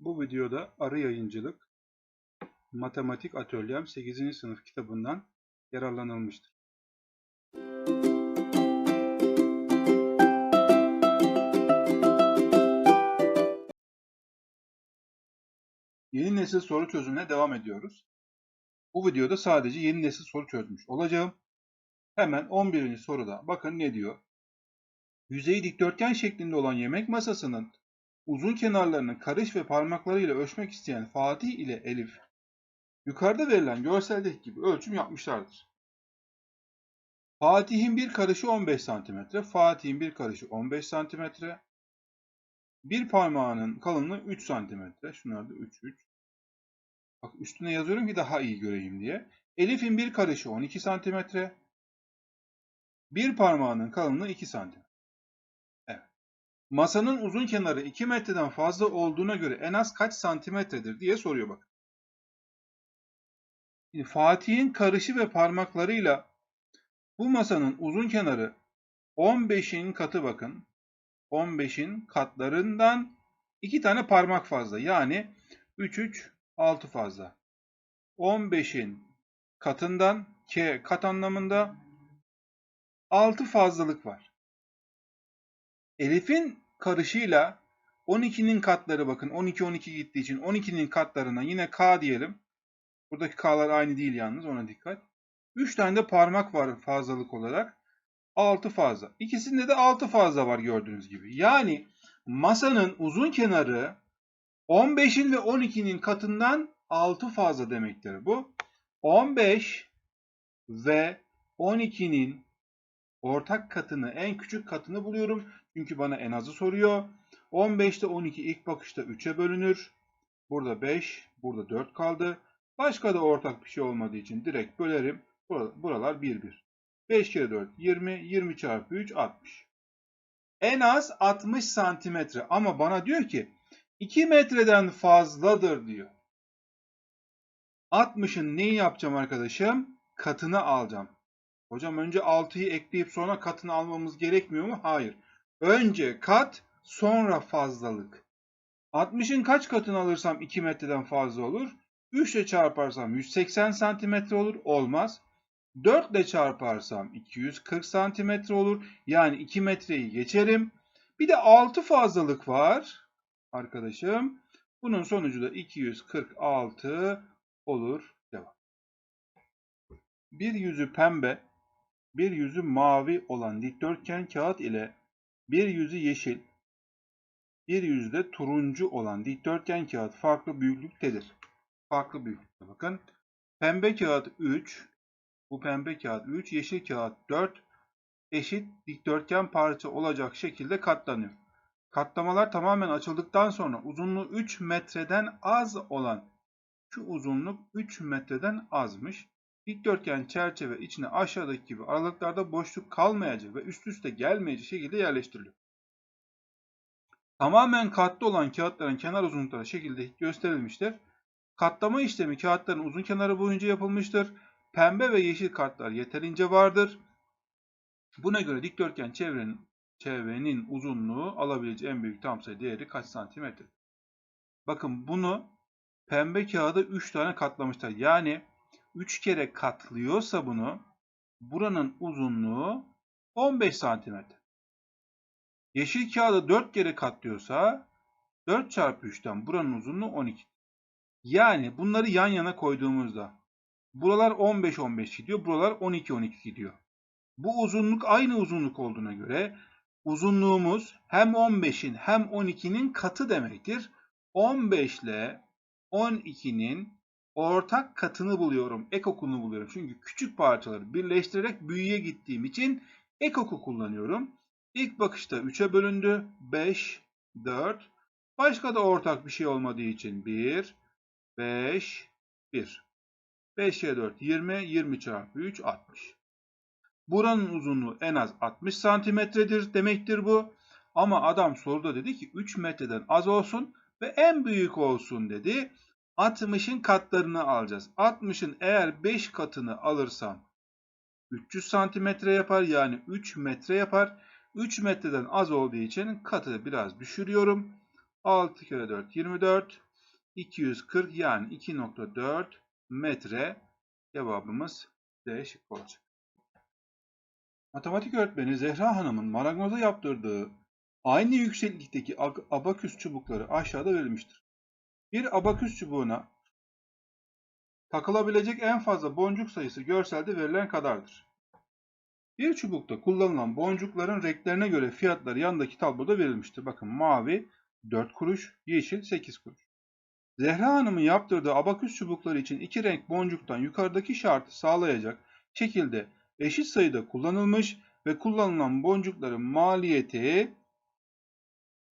Bu videoda Arı Yayıncılık Matematik Atölyem 8. sınıf kitabından yararlanılmıştır. Yeni nesil soru çözümüne devam ediyoruz. Bu videoda sadece yeni nesil soru çözmüş olacağım. Hemen 11. soruda bakın ne diyor. Yüzeyi dikdörtgen şeklinde olan yemek masasının uzun kenarlarını karış ve parmaklarıyla ölçmek isteyen Fatih ile Elif, yukarıda verilen görseldeki gibi ölçüm yapmışlardır. Fatih'in bir karışı 15 cm, Fatih'in bir karışı 15 cm, bir parmağının kalınlığı 3 cm. Şunlar da 3, 3. Bak üstüne yazıyorum ki daha iyi göreyim diye. Elif'in bir karışı 12 cm, bir parmağının kalınlığı 2 cm. Masanın uzun kenarı 2 metreden fazla olduğuna göre en az kaç santimetredir diye soruyor bak. Fatih'in karışı ve parmaklarıyla bu masanın uzun kenarı 15'in katı bakın. 15'in katlarından 2 tane parmak fazla. Yani 3 3 6 fazla. 15'in katından k kat anlamında 6 fazlalık var. Elif'in karışıyla 12'nin katları bakın 12 12 gittiği için 12'nin katlarına yine k diyelim. Buradaki k'lar aynı değil yalnız ona dikkat. 3 tane de parmak var fazlalık olarak. 6 fazla. İkisinde de 6 fazla var gördüğünüz gibi. Yani masanın uzun kenarı 15'in ve 12'nin katından 6 fazla demektir bu. 15 ve 12'nin ortak katını, en küçük katını buluyorum. Çünkü bana en azı soruyor. 15'te 12 ilk bakışta 3'e bölünür. Burada 5, burada 4 kaldı. Başka da ortak bir şey olmadığı için direkt bölerim. Buralar 1, 1. 5 kere 4, 20. 20 çarpı 3, 60. En az 60 santimetre. Ama bana diyor ki 2 metreden fazladır diyor. 60'ın neyi yapacağım arkadaşım? Katını alacağım. Hocam önce 6'yı ekleyip sonra katını almamız gerekmiyor mu? Hayır. Önce kat sonra fazlalık. 60'ın kaç katını alırsam 2 metreden fazla olur? 3 ile çarparsam 180 santimetre olur. Olmaz. 4 ile çarparsam 240 santimetre olur. Yani 2 metreyi geçerim. Bir de 6 fazlalık var arkadaşım. Bunun sonucu da 246 olur. Devam. Bir yüzü pembe, bir yüzü mavi olan dikdörtgen kağıt ile bir yüzü yeşil, bir yüzü de turuncu olan dikdörtgen kağıt farklı büyüklüktedir. Farklı büyüklükte bakın. Pembe kağıt 3, bu pembe kağıt 3, yeşil kağıt 4 eşit dikdörtgen parça olacak şekilde katlanıyor. Katlamalar tamamen açıldıktan sonra uzunluğu 3 metreden az olan şu uzunluk 3 metreden azmış. Dikdörtgen çerçeve içine aşağıdaki gibi aralıklarda boşluk kalmayacak ve üst üste gelmeyecek şekilde yerleştiriliyor. Tamamen katlı olan kağıtların kenar uzunlukları şekilde gösterilmiştir. Katlama işlemi kağıtların uzun kenarı boyunca yapılmıştır. Pembe ve yeşil kartlar yeterince vardır. Buna göre dikdörtgen çevrenin, çevrenin uzunluğu alabileceği en büyük tam sayı değeri kaç santimetre? Bakın bunu pembe kağıda 3 tane katlamışlar. Yani 3 kere katlıyorsa bunu buranın uzunluğu 15 santimetre. Yeşil kağıda 4 kere katlıyorsa 4 çarpı 3'ten buranın uzunluğu 12. Yani bunları yan yana koyduğumuzda buralar 15-15 gidiyor, buralar 12-12 gidiyor. Bu uzunluk aynı uzunluk olduğuna göre uzunluğumuz hem 15'in hem 12'nin katı demektir. 15 ile 12'nin ortak katını buluyorum. Ekokunu buluyorum. Çünkü küçük parçaları birleştirerek büyüye gittiğim için ekoku kullanıyorum. İlk bakışta 3'e bölündü. 5, 4. Başka da ortak bir şey olmadığı için 1, 5, 1. 5 kere 4, 20. 20 çarpı 3, 60. Buranın uzunluğu en az 60 santimetredir demektir bu. Ama adam soruda dedi ki 3 metreden az olsun ve en büyük olsun dedi. 60'ın katlarını alacağız. 60'ın eğer 5 katını alırsam 300 santimetre yapar. Yani 3 metre yapar. 3 metreden az olduğu için katı biraz düşürüyorum. 6 kere 4 24. 240 yani 2.4 metre cevabımız D şıkkı olacak. Matematik öğretmeni Zehra Hanım'ın marangoza yaptırdığı aynı yükseklikteki abaküs çubukları aşağıda verilmiştir. Bir abaküs çubuğuna takılabilecek en fazla boncuk sayısı görselde verilen kadardır. Bir çubukta kullanılan boncukların renklerine göre fiyatları yandaki tabloda verilmiştir. Bakın mavi 4 kuruş, yeşil 8 kuruş. Zehra Hanım'ın yaptırdığı abaküs çubukları için iki renk boncuktan yukarıdaki şartı sağlayacak şekilde eşit sayıda kullanılmış ve kullanılan boncukların maliyeti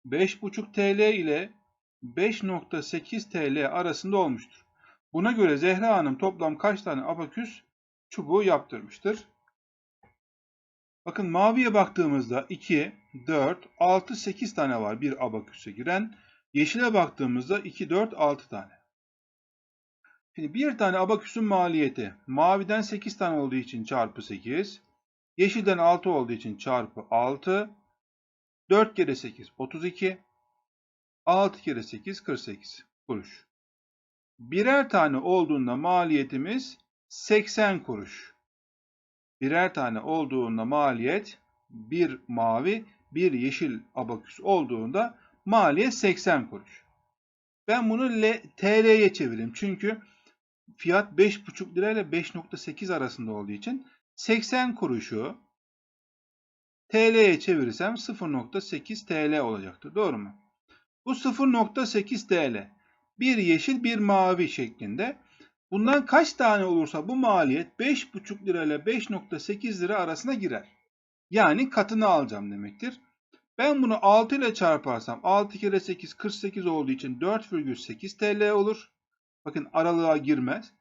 5,5 TL ile 5.8 TL arasında olmuştur. Buna göre Zehra Hanım toplam kaç tane abaküs çubuğu yaptırmıştır? Bakın maviye baktığımızda 2, 4, 6, 8 tane var bir abaküse giren. Yeşile baktığımızda 2, 4, 6 tane. Şimdi bir tane abaküsün maliyeti maviden 8 tane olduğu için çarpı 8. Yeşilden 6 olduğu için çarpı 6. 4 kere 8 32. 6 kere 8 48 kuruş. Birer tane olduğunda maliyetimiz 80 kuruş. Birer tane olduğunda maliyet bir mavi bir yeşil abaküs olduğunda maliyet 80 kuruş. Ben bunu TL'ye çevireyim. Çünkü fiyat 5,5 lira ile 5,8 arasında olduğu için 80 kuruşu TL'ye çevirirsem 0,8 TL olacaktır. Doğru mu? Bu 0,8 TL. Bir yeşil bir mavi şeklinde. Bundan kaç tane olursa bu maliyet 5,5 lira ile 5,8 lira arasına girer. Yani katını alacağım demektir. Ben bunu 6 ile çarparsam 6 kere 8 48 olduğu için 4,8 TL olur. Bakın aralığa girmez.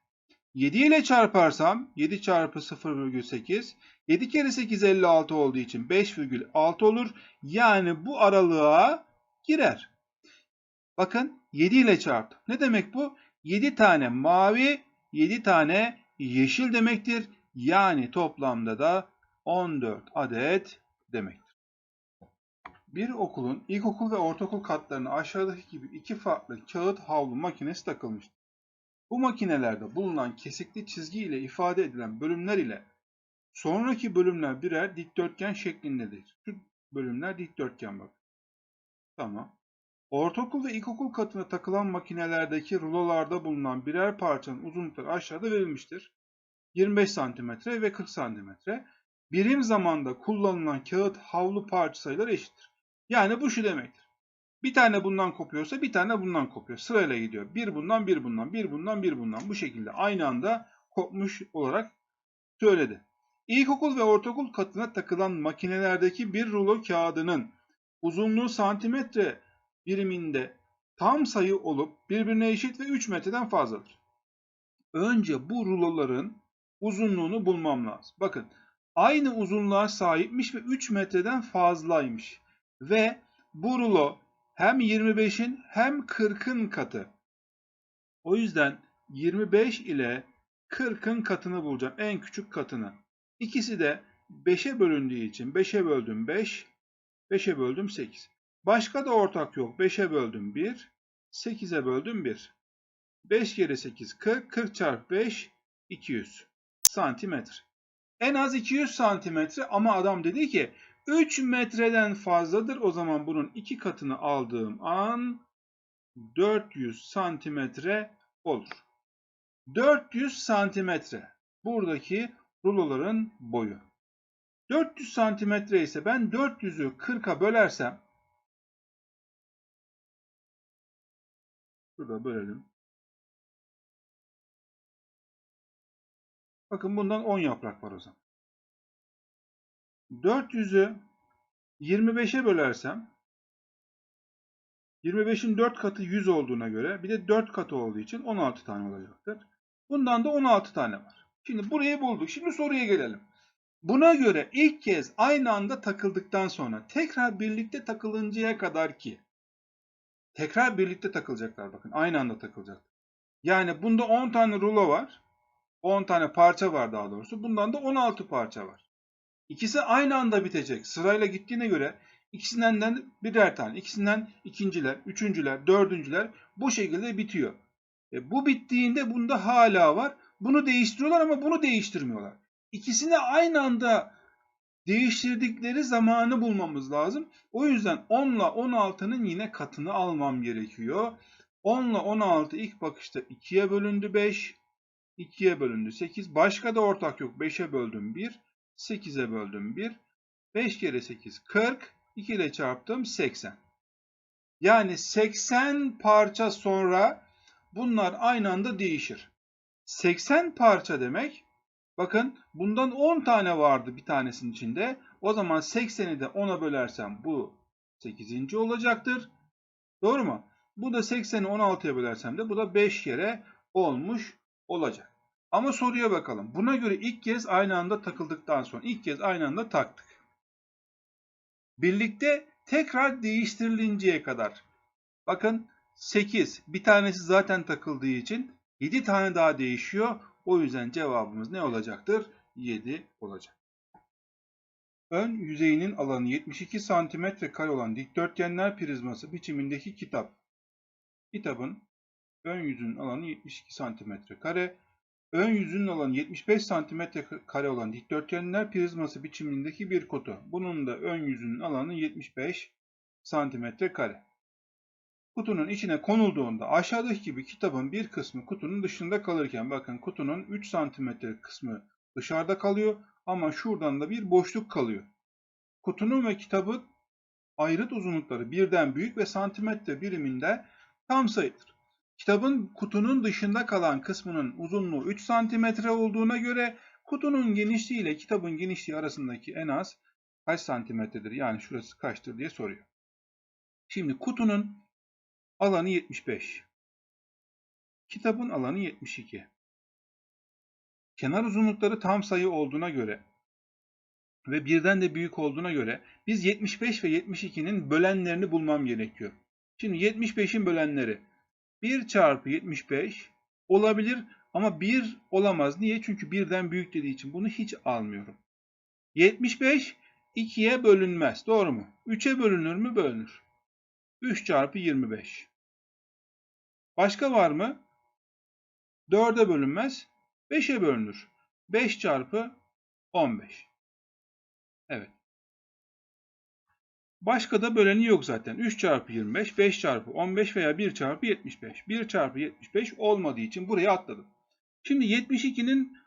7 ile çarparsam 7 çarpı 0,8 7 kere 8 56 olduğu için 5,6 olur. Yani bu aralığa girer. Bakın 7 ile çarptım. Ne demek bu? 7 tane mavi 7 tane yeşil demektir. Yani toplamda da 14 adet demektir. Bir okulun ilkokul ve ortaokul katlarına aşağıdaki gibi iki farklı kağıt havlu makinesi takılmıştır. Bu makinelerde bulunan kesikli çizgi ile ifade edilen bölümler ile sonraki bölümler birer dikdörtgen şeklindedir. Şu bölümler dikdörtgen bak. Tamam. Ortaokul ve ilkokul katına takılan makinelerdeki rulolarda bulunan birer parçanın uzunlukları aşağıda verilmiştir. 25 cm ve 40 cm. Birim zamanda kullanılan kağıt havlu parça sayıları eşittir. Yani bu şu demektir. Bir tane bundan kopuyorsa bir tane bundan kopuyor. Sırayla gidiyor. Bir bundan, bir bundan, bir bundan, bir bundan. Bu şekilde aynı anda kopmuş olarak söyledi. İlkokul ve ortaokul katına takılan makinelerdeki bir rulo kağıdının uzunluğu santimetre biriminde tam sayı olup birbirine eşit ve 3 metreden fazladır. Önce bu ruloların uzunluğunu bulmam lazım. Bakın aynı uzunluğa sahipmiş ve 3 metreden fazlaymış. Ve bu rulo hem 25'in hem 40'ın katı. O yüzden 25 ile 40'ın katını bulacağım. En küçük katını. İkisi de 5'e bölündüğü için 5'e böldüm 5, 5'e böldüm 8. Başka da ortak yok. 5'e böldüm 1, 8'e böldüm 1. 5 kere 8 40, 40 çarpı 5 200 santimetre. En az 200 santimetre ama adam dedi ki 3 metreden fazladır. O zaman bunun iki katını aldığım an 400 santimetre olur. 400 santimetre. Buradaki ruloların boyu. 400 santimetre ise ben 400'ü 40'a bölersem Şurada bölelim. Bakın bundan 10 yaprak var o zaman. 400'ü 25'e bölersem 25'in 4 katı 100 olduğuna göre bir de 4 katı olduğu için 16 tane olacaktır. Bundan da 16 tane var. Şimdi burayı bulduk. Şimdi soruya gelelim. Buna göre ilk kez aynı anda takıldıktan sonra tekrar birlikte takılıncaya kadar ki tekrar birlikte takılacaklar bakın. Aynı anda takılacak. Yani bunda 10 tane rulo var. 10 tane parça var daha doğrusu. Bundan da 16 parça var. İkisi aynı anda bitecek. Sırayla gittiğine göre İkisinden de birer tane. İkisinden ikinciler, üçüncüler, dördüncüler bu şekilde bitiyor. E, bu bittiğinde bunda hala var. Bunu değiştiriyorlar ama bunu değiştirmiyorlar. İkisini aynı anda değiştirdikleri zamanı bulmamız lazım. O yüzden 10 ile 16'nın yine katını almam gerekiyor. 10 ile 16 ilk bakışta 2'ye bölündü 5. 2'ye bölündü 8. Başka da ortak yok. 5'e böldüm 1. 8'e böldüm 1. 5 kere 8 40. 2 ile çarptım 80. Yani 80 parça sonra bunlar aynı anda değişir. 80 parça demek bakın bundan 10 tane vardı bir tanesinin içinde. O zaman 80'i de 10'a bölersem bu 8. olacaktır. Doğru mu? Bu da 80'i 16'ya bölersem de bu da 5 kere olmuş olacak. Ama soruya bakalım. Buna göre ilk kez aynı anda takıldıktan sonra ilk kez aynı anda taktık. Birlikte tekrar değiştirilinceye kadar. Bakın 8. Bir tanesi zaten takıldığı için 7 tane daha değişiyor. O yüzden cevabımız ne olacaktır? 7 olacak. Ön yüzeyinin alanı 72 cm kare olan dikdörtgenler prizması biçimindeki kitap. Kitabın ön yüzünün alanı 72 cm kare. Ön yüzünün alanı 75 cm kare olan dikdörtgenler prizması biçimindeki bir kutu. Bunun da ön yüzünün alanı 75 cm kare. Kutunun içine konulduğunda aşağıdaki gibi kitabın bir kısmı kutunun dışında kalırken bakın kutunun 3 cm kısmı dışarıda kalıyor ama şuradan da bir boşluk kalıyor. Kutunun ve kitabın ayrıt uzunlukları birden büyük ve santimetre biriminde tam sayıdır. Kitabın kutunun dışında kalan kısmının uzunluğu 3 cm olduğuna göre kutunun genişliği ile kitabın genişliği arasındaki en az kaç santimetredir? Yani şurası kaçtır diye soruyor. Şimdi kutunun alanı 75. Kitabın alanı 72. Kenar uzunlukları tam sayı olduğuna göre ve birden de büyük olduğuna göre biz 75 ve 72'nin bölenlerini bulmam gerekiyor. Şimdi 75'in bölenleri 1 çarpı 75 olabilir ama 1 olamaz. Niye? Çünkü birden büyük dediği için bunu hiç almıyorum. 75 2'ye bölünmez. Doğru mu? 3'e bölünür mü? Bölünür. 3 çarpı 25. Başka var mı? 4'e bölünmez. 5'e bölünür. 5 çarpı 15. Evet. Başka da böleni yok zaten. 3 çarpı 25, 5 çarpı 15 veya 1 çarpı 75. 1 çarpı 75 olmadığı için buraya atladım. Şimdi 72'nin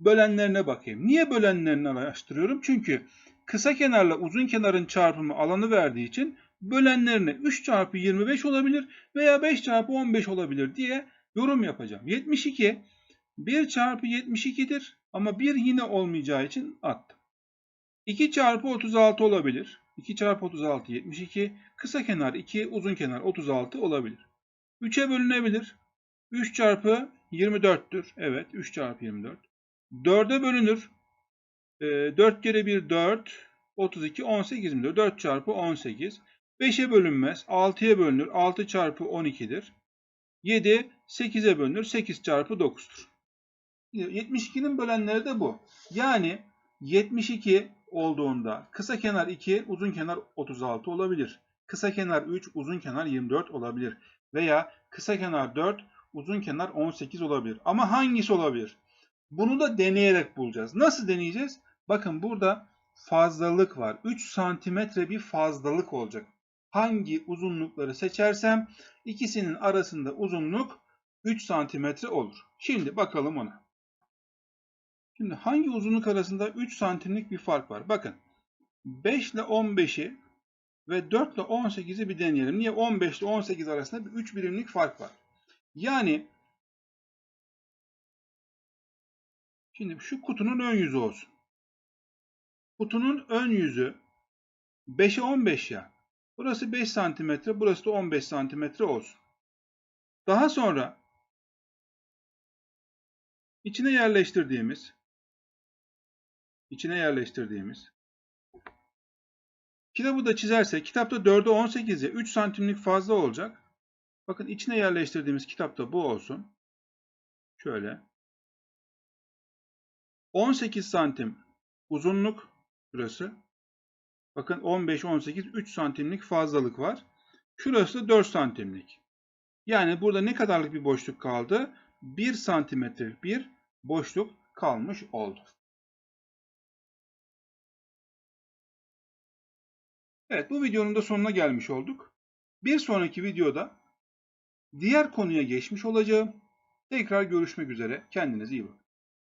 bölenlerine bakayım. Niye bölenlerini araştırıyorum? Çünkü kısa kenarla uzun kenarın çarpımı alanı verdiği için bölenlerine 3 çarpı 25 olabilir veya 5 çarpı 15 olabilir diye yorum yapacağım. 72 1 çarpı 72'dir ama 1 yine olmayacağı için attım. 2 çarpı 36 olabilir. 2 çarpı 36 72. Kısa kenar 2, uzun kenar 36 olabilir. 3'e bölünebilir. 3 çarpı 24'tür. Evet 3 çarpı 24. 4'e bölünür. E, 4 kere 1 4. 32 18 24. 4 çarpı 18. 5'e bölünmez. 6'ya bölünür. 6 çarpı 12'dir. 7 8'e bölünür. 8 çarpı 9'dur. 72'nin bölenleri de bu. Yani 72 olduğunda kısa kenar 2, uzun kenar 36 olabilir. Kısa kenar 3, uzun kenar 24 olabilir. Veya kısa kenar 4, uzun kenar 18 olabilir. Ama hangisi olabilir? Bunu da deneyerek bulacağız. Nasıl deneyeceğiz? Bakın burada fazlalık var. 3 santimetre bir fazlalık olacak. Hangi uzunlukları seçersem ikisinin arasında uzunluk 3 santimetre olur. Şimdi bakalım ona. Şimdi hangi uzunluk arasında 3 santimlik bir fark var? Bakın 5 ile 15'i ve 4 ile 18'i bir deneyelim. Niye? 15 ile 18 arasında bir 3 birimlik fark var. Yani şimdi şu kutunun ön yüzü olsun. Kutunun ön yüzü 5'e 15 ya. Burası 5 santimetre, burası da 15 santimetre olsun. Daha sonra içine yerleştirdiğimiz içine yerleştirdiğimiz kitabı da çizersek kitapta 4'e 18'e 3 santimlik fazla olacak. Bakın içine yerleştirdiğimiz kitapta bu olsun. Şöyle. 18 santim uzunluk burası. Bakın 15, 18, 3 santimlik fazlalık var. Şurası da 4 santimlik. Yani burada ne kadarlık bir boşluk kaldı? 1 santimetrelik bir boşluk kalmış oldu. Evet bu videonun da sonuna gelmiş olduk. Bir sonraki videoda diğer konuya geçmiş olacağım. Tekrar görüşmek üzere. Kendinize iyi bakın.